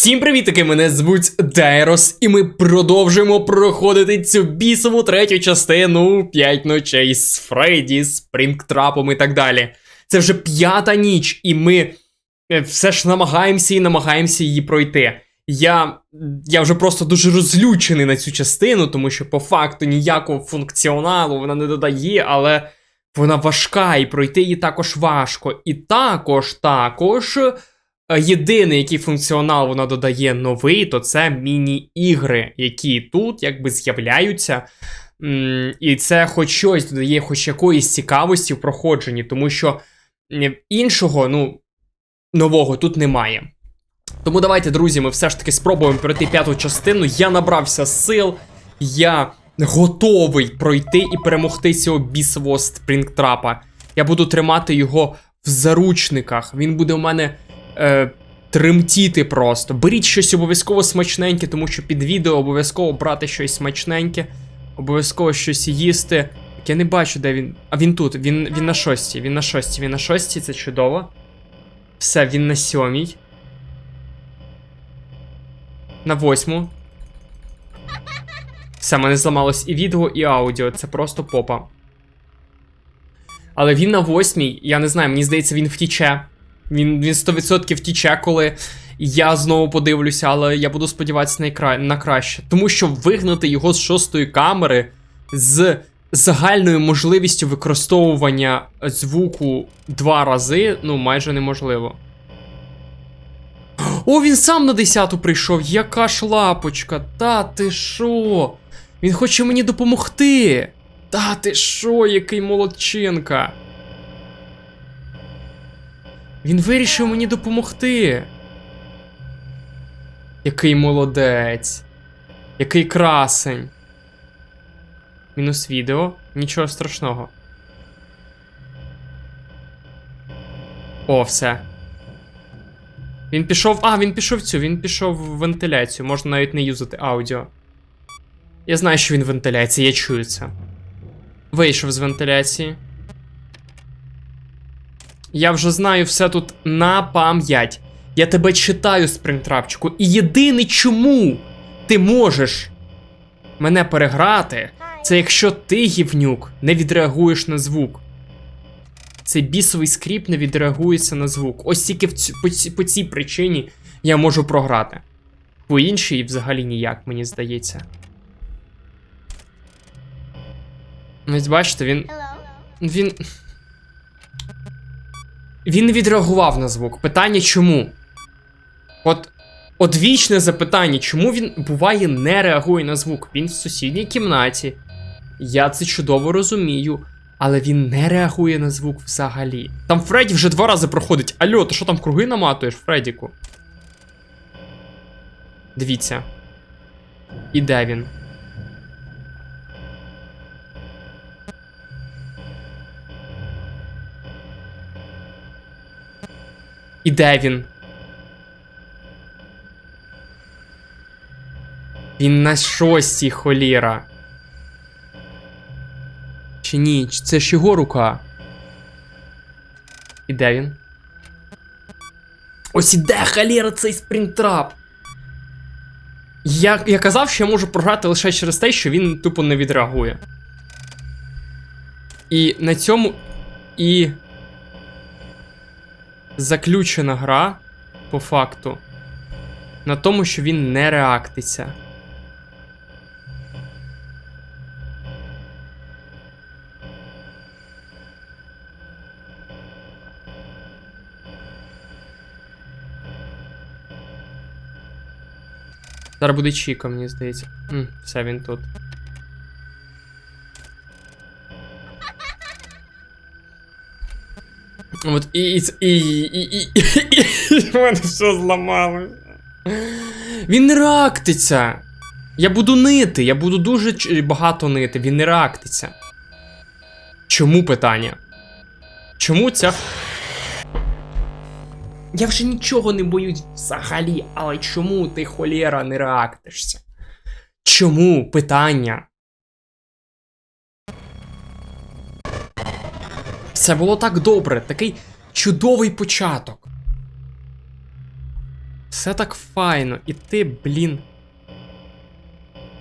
Всім привітики, мене звуть Дайрос, і ми продовжуємо проходити цю бісову третю частину «П'ять ночей з Фредді, Спрінгтрапом і так далі. Це вже п'ята ніч, і ми е, все ж намагаємося і намагаємося її пройти. Я, я вже просто дуже розлючений на цю частину, тому що по факту ніякого функціоналу вона не додає, але вона важка, і пройти її також важко. І також, також. Е, Єдиний, який функціонал вона додає новий, то це міні-ігри, які тут якби з'являються. І це хоч щось додає, хоч якоїсь цікавості в проходженні, тому що іншого, ну, нового тут немає. Тому давайте, друзі, ми все ж таки спробуємо пройти п'яту частину. Я набрався сил, я готовий пройти і перемогти цього бісового спрінгтрапа. Я буду тримати його в заручниках. Він буде у мене е, тремтіти просто. Беріть щось обов'язково смачненьке, тому що під відео обов'язково брати щось смачненьке, обов'язково щось їсти. Я не бачу, де він. А він тут, він, він на шостій, він на шостій, він на шостій, це чудово. Все, він на сьомій. На восьму. Все, мене зламалось і відео, і аудіо. Це просто попа. Але він на восьмій, я не знаю, мені здається, він втіче. Він, він 100% втіче, коли я знову подивлюся, але я буду сподіватися на, ікра... на краще. Тому що вигнати його з шостої камери з загальною можливістю використовування звуку два рази, ну, майже неможливо. О, він сам на десяту прийшов. Яка ж лапочка? Та ти що? Він хоче мені допомогти. Та ти що, який молодчинка? Він вирішив мені допомогти. Який молодець. Який красень. Мінус відео. Нічого страшного. О, все. Він пішов. А, він пішов цю, він пішов в вентиляцію. Можна навіть не юзати аудіо. Я знаю, що він в вентиляції, я чую це. Вийшов з вентиляції. Я вже знаю все тут на пам'ять. Я тебе читаю, спринтрапчику. І єдине, чому ти можеш мене переграти, це якщо ти, гівнюк, не відреагуєш на звук. Цей бісовий скріп не відреагується на звук. Ось тільки в ці, по, ці- по цій причині я можу програти. По іншій взагалі ніяк, мені здається. Ось бачите, він. Він. Він не відреагував на звук. Питання чому? От. Одвічне запитання, чому він буває не реагує на звук? Він в сусідній кімнаті. Я це чудово розумію. Але він не реагує на звук взагалі. Там Фредді вже два рази проходить. Альо, ти що там круги наматуєш, Фредіку? Дивіться. І де він? І де він? Він на шостій холіра. Чи ні? Це ж його рука. І де він? Ось іде холєра цей спринтрап. Я, я казав, що я можу програти лише через те, що він тупо не відреагує. І на цьому і заключена гра, по факту, на тому, що він не реактиться. Зараз буде Чіка, мені здається. М, все, він тут. От і. І. І. І. І. і, мене все зламалося. Він не реактиться. Я буду нити, я буду дуже багато нити, він не реактиться. Чому питання? Чому ця. Я вже нічого не боюсь взагалі, але чому ти холєра не реактишся? Чому питання? Це було так добре, такий чудовий початок. Все так файно, і ти, блін.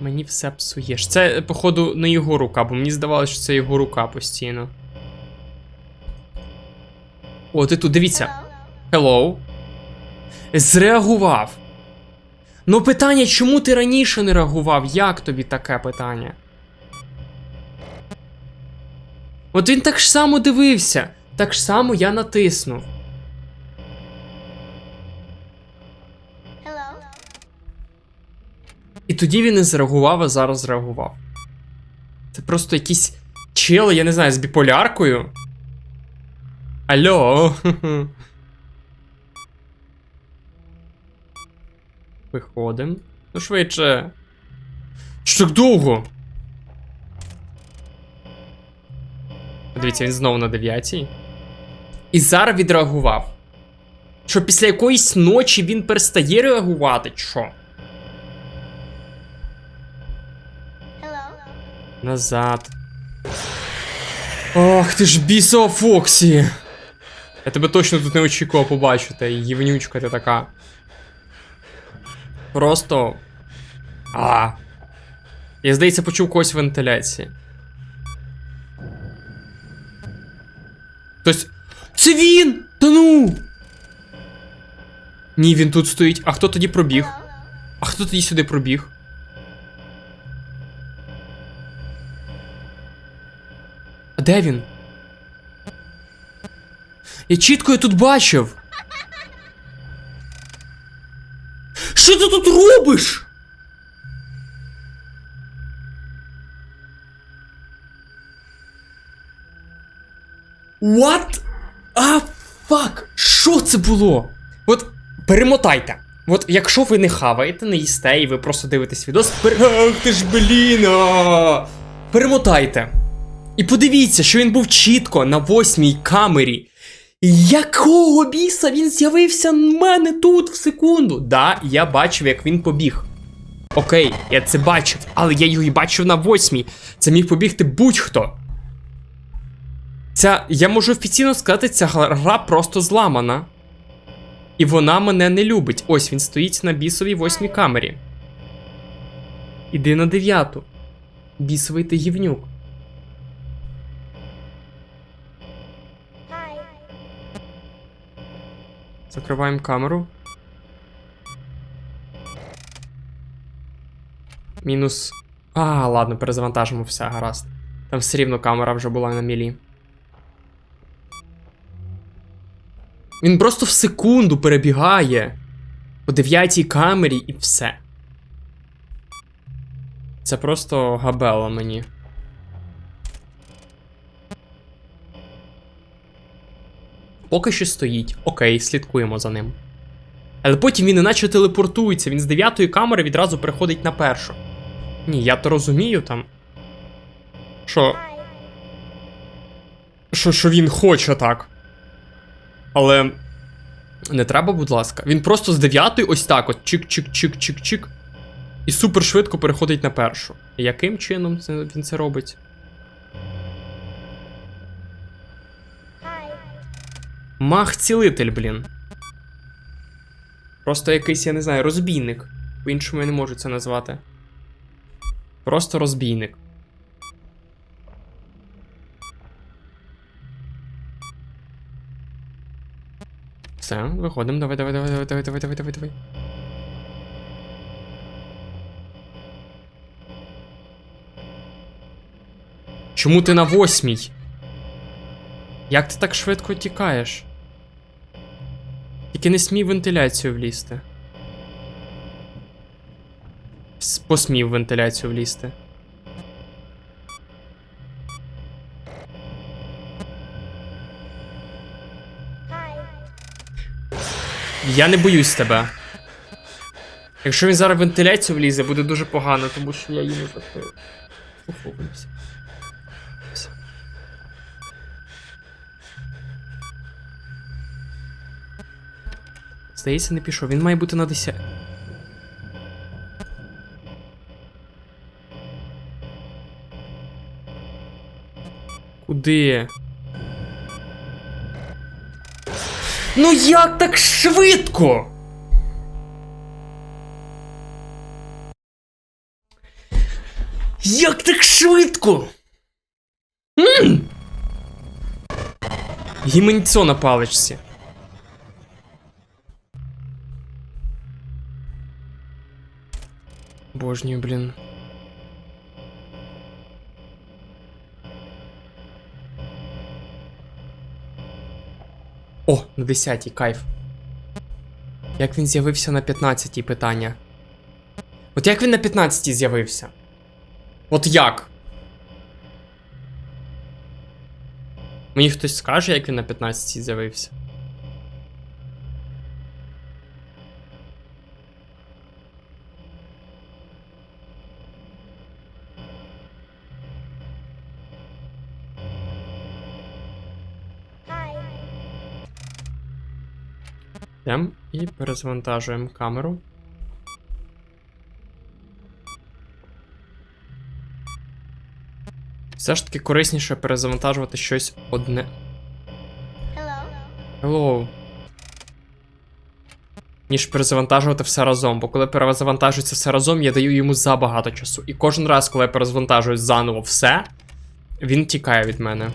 Мені все псуєш. Це, походу, не його рука, бо мені здавалося, що це його рука постійно. О, ти тут, дивіться. Hello. Зреагував. Ну, питання, чому ти раніше не реагував? Як тобі таке питання? От він так ж само дивився. Так ж само я натиснув. Hello. І тоді він не зреагував, а зараз зреагував. Це просто якийсь чел, я не знаю, з біполяркою. Алло. Виходим. Ну, швидше. Що так довго? Дивіться, він знову на дев'ятій. І зараз відреагував. Що після якоїсь ночі він перестає реагувати, що? Hello. Назад. Ох, ти ж бісова Фоксі. Я тебе точно тут не очікував побачити, гівнючка ти така. Просто. А. Я, здається, почув когось в вентиляції. Хтось. Це він! Та ну! Ні, він тут стоїть. А хто тоді пробіг? А хто тоді сюди пробіг? А де він? Я чітко його тут бачив. Що ти тут робиш? What? А, фак! Що це було? От перемотайте. От якщо ви не хаваєте, не їсте, і ви просто дивитесь відос, пер... Ах ти ж блін! Перемотайте. І подивіться, що він був чітко на восьмій камері. Якого біса він з'явився в мене тут в секунду? Да, я бачив, як він побіг. Окей, я це бачив, але я його і бачив на восьмій. Це міг побігти будь-хто. Ця, я можу офіційно сказати, ця гра просто зламана. І вона мене не любить. Ось він стоїть на бісовій восьмій камері. Іди на дев'яту. Бісовий ти гівнюк. Закриваємо камеру. Мінус. А, ладно, перезавантажимо все, гаразд. Там все рівно камера вже була на мілі. Він просто в секунду перебігає по дев'ятій камері і все. Це просто габела мені. Поки що стоїть. Окей, слідкуємо за ним. Але потім він іначе телепортується, він з дев'ятої камери відразу переходить на першу. Ні, я то розумію там. Що. Що, що він хоче так. Але. Не треба, будь ласка. Він просто з дев'ятої ось так от чик-чик-чик-чик-чик. І супер швидко переходить на першу. Яким чином це, він це робить? Мах-цілитель, блін. Просто якийсь, я не знаю, розбійник. По-іншому я не можу це назвати. Просто розбійник. Все, виходимо. Давай, давай, давай, давай, давай, давай, давай, давай, давай. Чому ти на восьмій? Як ти так швидко тікаєш? Тільки не смій вентиляцію влізти. Посмів вентиляцію влізти. Я не боюсь тебе. Якщо він зараз вентиляцію влізе, буде дуже погано, тому що я її не. Уховуюся. Здається, не пішов. Він має бути на 10. Куди? Ну як так швидко? Як так швидко? Гіменцо на паличці. Божню, блін. О, на 10 кайф. Як він з'явився на 15 питання? От як він на 15 з'явився? От як? Мені хтось скаже, як він на 15 з'явився. Йдемо і перезавантажуємо камеру. Все ж таки корисніше перезавантажувати щось одне. Hello. Hello. Ніж перезавантажувати все разом. Бо коли перезавантажується все разом, я даю йому забагато часу. І кожен раз, коли я перезавантажую заново все, він тікає від мене.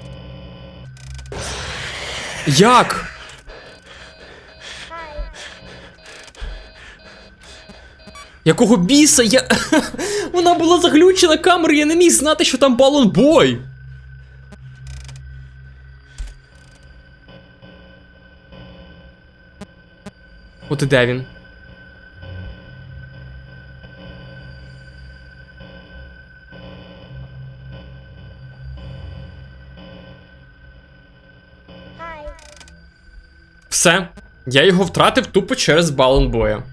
Як? Якого біса я. Вона була заглючена камера, я не міг знати, що там балон бой. От і де він? Все. Я його втратив тупо через балон боя.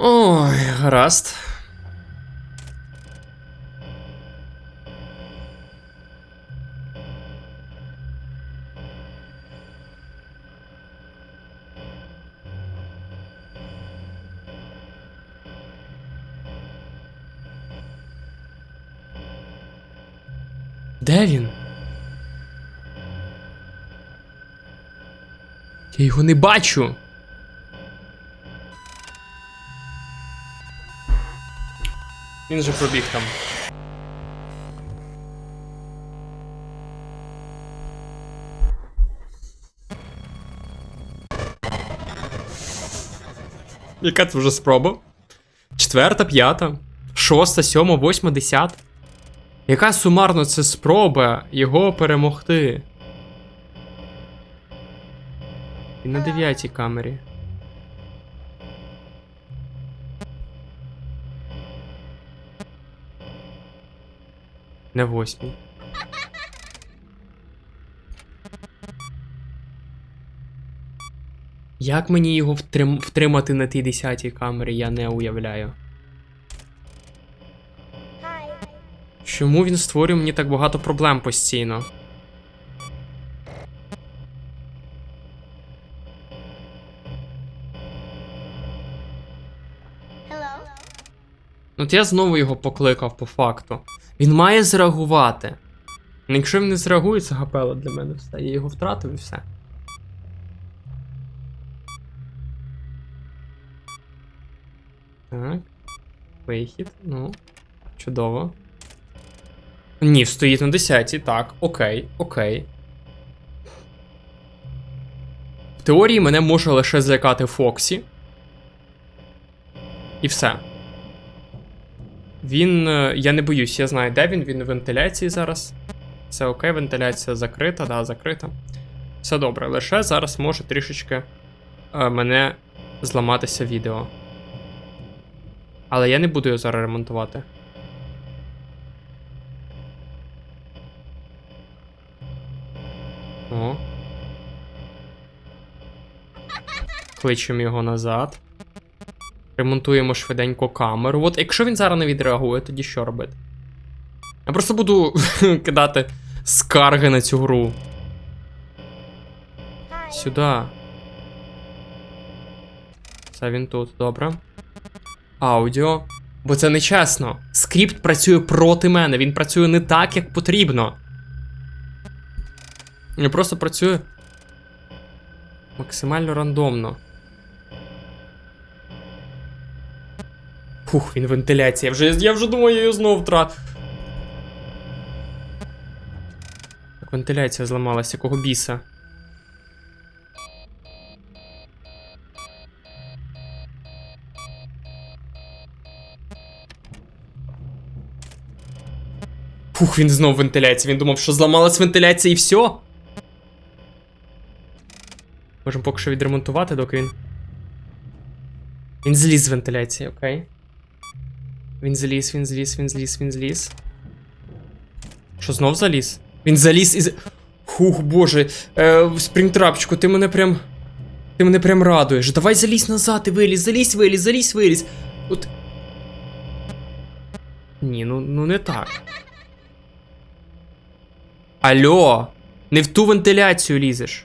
Ой, гаразд. Де він? Я його не бачу. Він же пробіг там. Яка це вже спроба? Четверта, п'ята, шоста, сьома, восьма, десята. Яка сумарно це спроба його перемогти? І на дев'ятій камері. На восьмій. Як мені його втрим... втримати на тій десятій камері, я не уявляю. Чому він створює мені так багато проблем постійно? Hello. От я знову його покликав по факту. Він має зреагувати. Ну, Якщо він не зреагує, це гапела для мене все. Я його втратив і все. Так. Вихід. Ну. Чудово. Ні, стоїть на 10, так, окей, окей. В теорії мене може лише злякати Фоксі. І все. Він. е, Я не боюсь, я знаю, де він. Він у вентиляції зараз. Все окей, вентиляція закрита, да, закрита. Все добре, лише зараз може трішечки е, мене зламатися відео. Але я не буду його зараз ремонтувати. О. Кличемо його назад. Ремонтуємо швиденько камеру. От якщо він зараз не відреагує, тоді що робити? Я просто буду кидати скарги на цю гру. Сюди. Це він тут, добре. Аудіо. Бо це нечесно. Скрипт працює проти мене, він працює не так, як потрібно. Я просто працюю максимально рандомно. Фух, він вентиляція. Вже, я вже думаю, я її знову втратив. Так, вентиляція зламалася, якого біса. Фух, він знов вентиляція. Він думав, що зламалась вентиляція і все. Можемо поки що відремонтувати, доки він. Він зліз з вентиляції, окей. Він зліз, він зліз, він зліз, він зліз. Що, знов заліз? Він заліз із. Фух, боже. Е, Спрінтрапчику, ти мене прям. Ти мене прям радуєш. Давай залізь назад і виліз, залізь, виліз, залізь, виліз. От. Ні, ну, ну не так. Алло, не в ту вентиляцію лізеш.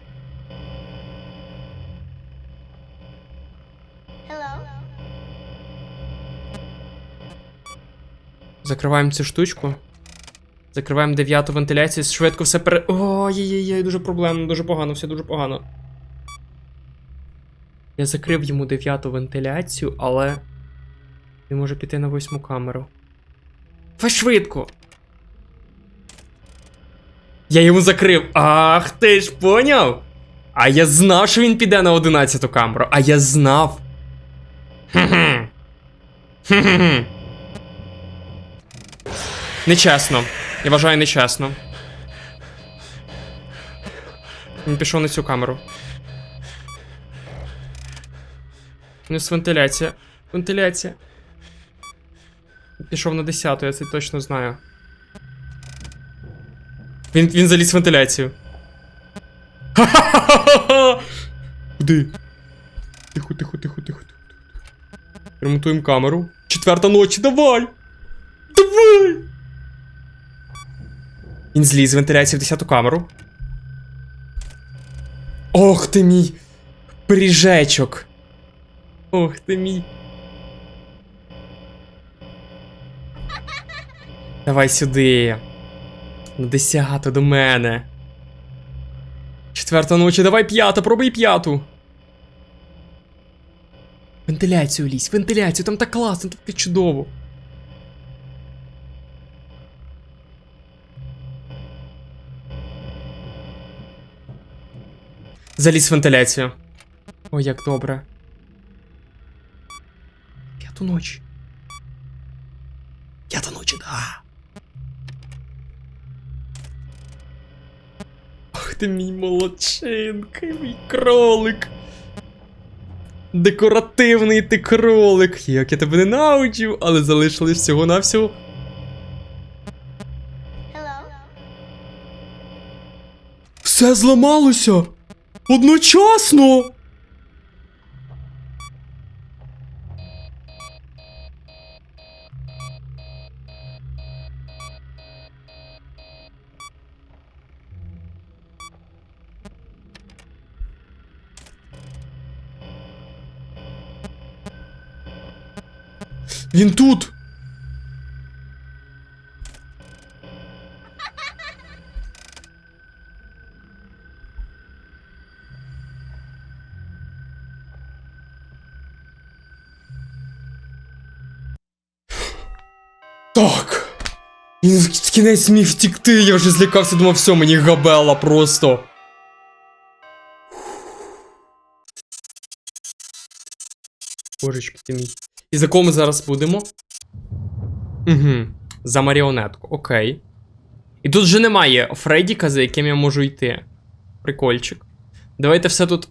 Закриваємо цю штучку. Закриваємо дев'яту вентиляцію, швидко все пере. Ой-ой-ой, дуже проблемно, дуже погано, все дуже погано. Я закрив йому дев'яту вентиляцію, але. Він може піти на восьму камеру. Давай швидко! Я йому закрив. Ах, ти ж поняв? А я знав, що він піде на одинадцяту камеру. А я знав. Хе-хе. Хе-хе. Нечесно. Я вважаю нечесно. Він пішов на цю камеру. Вниз вентиляція. Вентиляція. Пішов на 10, я це точно знаю. Він, він заліз в вентиляцію. Куди? Тихо, тихо, тихо, тихо, тихо. Ремонтуємо камеру. Четверта ночі, давай! Давай! Він зліз вентиляції в 10 камеру. Ох ти мій пиріжечок. Ох ти мій. Давай сюди. На десяту до мене. Четверта ночі, давай п'ята, пробуй п'яту. Вентиляцію лізь, вентиляцію, там так класно, там так чудово. Заліз в вентиляцію. Ой, як добре. П'яту ночі. П'ята ночі, да. Ах ти мій молодчинка, мій кролик. Декоративний ти кролик. Як я тебе ненавиджу, але залишилось всього-навсього. Все зламалося! Одночасно! Він тут! Так. Він в кінець міг втікти, я вже злякався, думав, все, мені габела просто. Божечки ти мій. І за кого ми зараз будемо? Угу. За маріонетку, окей. І тут вже немає Фреддіка, за яким я можу йти. Прикольчик. Давайте все тут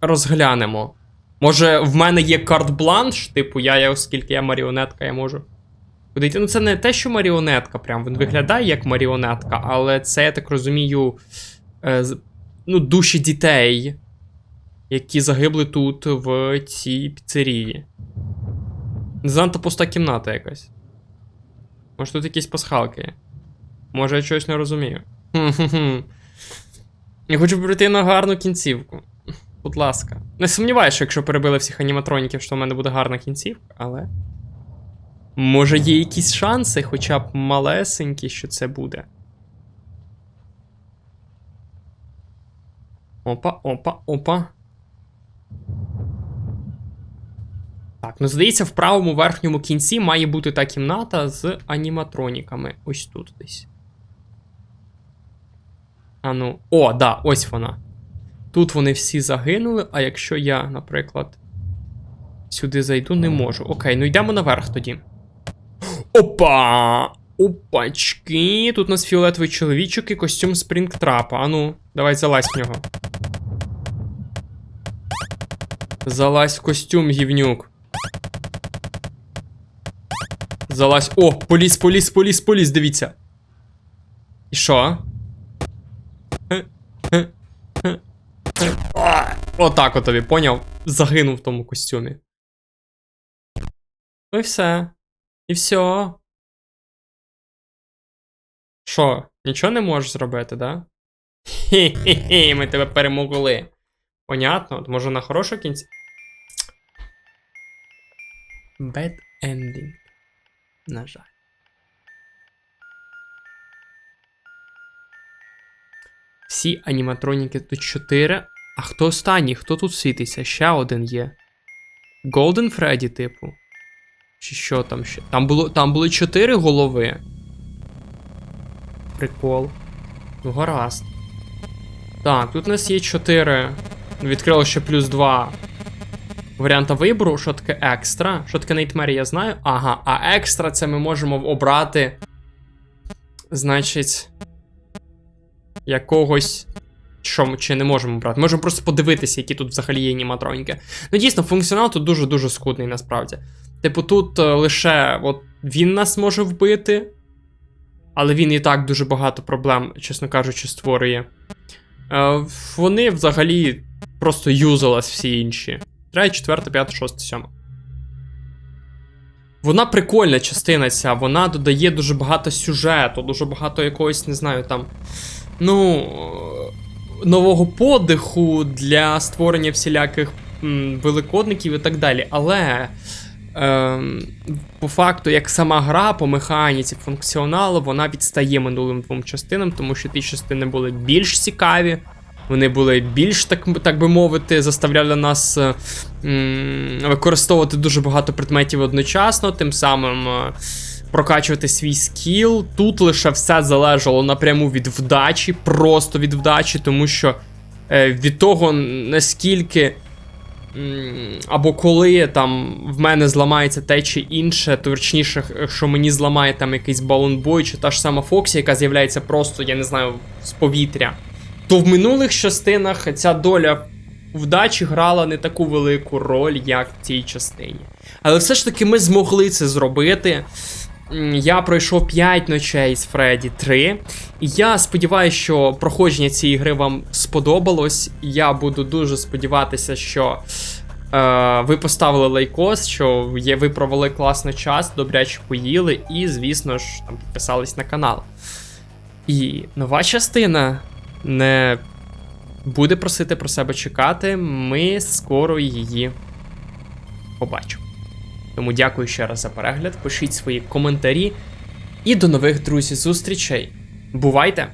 розглянемо. Може, в мене є карт-бланш, типу, я, я, оскільки я маріонетка, я можу. Йти? Ну, це не те, що маріонетка, прям він виглядає як маріонетка, але це, я так розумію, е, ну, душі дітей, які загибли тут в цій піцерії. Занадто пуста кімната якась. Може тут якісь пасхалки. Може я щось не розумію. Я хочу прийти на гарну кінцівку. Будь ласка. Не сумніваюся, що якщо перебили всіх аніматроніків, що в мене буде гарна кінцівка, але. Може є якісь шанси, хоча б малесенькі, що це буде. Опа, опа, опа. Так, ну здається, в правому верхньому кінці має бути та кімната з аніматроніками. Ось тут десь. А ну. О, да, ось вона. Тут вони всі загинули, а якщо я, наприклад, сюди зайду, не можу. Окей, ну йдемо наверх тоді. Опа! Опачки! Тут у нас фіолетовий чоловічок і костюм спрінгтрапа. А ну, давай залазь в нього. Залазь в костюм, гівнюк. Залазь. О, поліз, поліз, поліз, поліз, дивіться. І що? Отак от тобі, поняв? Загинув в тому костюмі. Ну і все. І все. Що, нічого не можеш зробити, да? Хі-хі-хі, ми тебе перемогли. Понятно? От Може на хорошу кінці. Bad ending. На жаль. Всі аніматроніки тут 4. А хто останній? Хто тут світиться? Ще один є. Golden Freddy, типу. Чи що там ще? Там було там були 4 голови. Прикол. Ну, гаразд. Так, тут у нас є 4. Відкрило ще плюс 2 варіанта вибору. Що таке екстра? Що таке Nightmare, я знаю. Ага, а екстра це ми можемо обрати. Значить. Якогось. Що чи не можемо брати? Можемо просто подивитися, які тут взагалі є аніматроніки. Ну, дійсно, функціонал тут дуже-дуже скудний, насправді. Типу, тут е, лише от він нас може вбити, але він і так дуже багато проблем, чесно кажучи, створює. Е, вони взагалі просто юзалась всі інші. Третя, четверта, п'ята, шоста, сьома. Вона прикольна частина ця, вона додає дуже багато сюжету, дуже багато якогось, не знаю, там. Ну. Е, Нового подиху для створення всіляких м, великодників і так далі. Але. Ем, по факту, як сама гра по механіці, функціоналу, вона відстає минулим двом частинам, тому що ті частини були більш цікаві, вони були більш, так, так би мовити, заставляли нас е, м, використовувати дуже багато предметів одночасно, тим самим е, прокачувати свій скіл. Тут лише все залежало напряму від вдачі, просто від вдачі, тому що е, від того, наскільки. Або коли там в мене зламається те чи інше, то точніше, що мені зламає там якийсь балонбой, чи та ж сама Фоксі, яка з'являється просто, я не знаю, з повітря. То в минулих частинах ця доля вдачі грала не таку велику роль, як в цій частині. Але все ж таки ми змогли це зробити. Я пройшов 5 ночей з Фредді 3. І я сподіваюся, що проходження цієї гри вам сподобалось. Я буду дуже сподіватися, що е, ви поставили лайкос, що є, ви провели класний час, добряче поїли, і, звісно ж, там підписались на канал. І нова частина не буде просити про себе чекати. Ми скоро її побачимо. Тому дякую ще раз за перегляд. Пишіть свої коментарі. І до нових друзів зустрічей. Бувайте!